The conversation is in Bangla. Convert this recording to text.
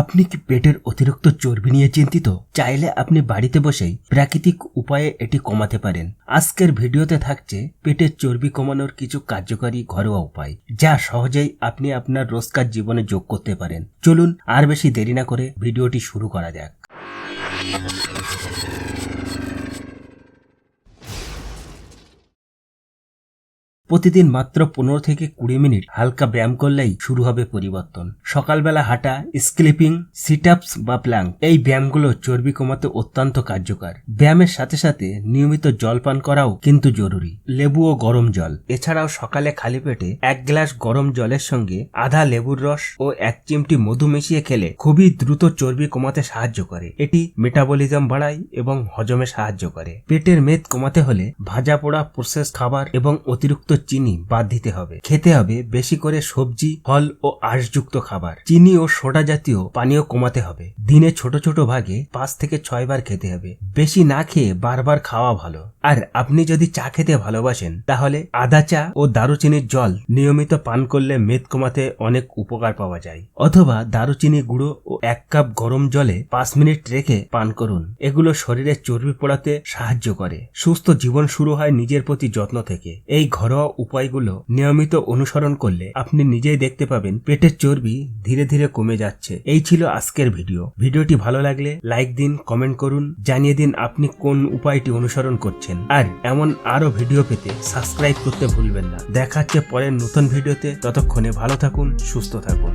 আপনি কি পেটের অতিরিক্ত চর্বি নিয়ে চিন্তিত? চাইলে আপনি বাড়িতে বসেই প্রাকৃতিক উপায়ে এটি কমাতে পারেন। আজকের ভিডিওতে থাকছে পেটের চর্বি কমানোর কিছু কার্যকারী ঘরোয়া উপায়, যা সহজেই আপনি আপনার রোজকার জীবনে যোগ করতে পারেন। চলুন আর বেশি দেরি না করে ভিডিওটি শুরু করা যাক। প্রতিদিন মাত্র পনেরো থেকে কুড়ি মিনিট হালকা ব্যায়াম করলেই শুরু হবে পরিবর্তন। সকালবেলা হাঁটা স্ক্লিপিং সিট আপস বা প্ল্যাঙ্ক এই ব্যায়ামগুলো চর্বি কমাতে অত্যন্ত কার্যকর। ব্যায়ামের সাথে সাথে নিয়মিত জল পান করাও কিন্তু জরুরি। লেবু ও গরম জল। এছাড়াও সকালে খালি পেটে এক গ্লাস গরম জলের সঙ্গে আধা লেবুর রস ও এক চিমটি মধু মিশিয়ে খেলে খুবই দ্রুত চর্বি কমাতে সাহায্য করে। এটি মেটাবলিজম বাড়ায় এবং হজমে সাহায্য করে। পেটের মেদ কমাতে হলে ভাজা পোড়া প্রসেস খাবার এবং অতিরিক্ত চিনি বাদ দিতে হবে। খেতে হবে বেশি করে সবজি, ফল ও আঁশযুক্ত খাবার। চিনি ও সোডা জাতীয় পানীয় কমাতে হবে। দিনে ছোট ছোট ভাগে পাঁচ থেকে ছয় বার খেতে হবে। বেশি না খেয়ে বারবার খাওয়া ভালো। আর আপনি যদি চা খেতে ভালোবাসেন, তাহলে আদা চা ও দারুচিনির জল নিয়মিত পান করলে মেদ কমাতে অনেক উপকার পাওয়া যায়। অথবা দারুচিনি গুঁড়ো ও এক কাপ গরম জলে পাঁচ মিনিট রেখে পান করুন। এগুলো শরীরে চর্বি পোড়াতে সাহায্য করে। সুস্থ জীবন শুরু হয় নিজের প্রতি যত্ন থেকে। এই ঘরোয়া উপায়গুলো নিয়মিত অনুসরণ করলে আপনি নিজেই দেখতে পাবেন পেটের চর্বি ধীরে ধীরে কমে যাচ্ছে। এই ছিল আজকের ভিডিও। ভিডিওটি ভালো লাগলে লাইক দিন, কমেন্ট করুন, জানিয়ে দিন আপনি কোন উপায়টি অনুসরণ করছেন। আর এমন আরও ভিডিও পেতে সাবস্ক্রাইব করতে ভুলবেন না। দেখাচ্ছে পরের নতুন ভিডিওতে। ততক্ষণে ভালো থাকুন, সুস্থ থাকুন।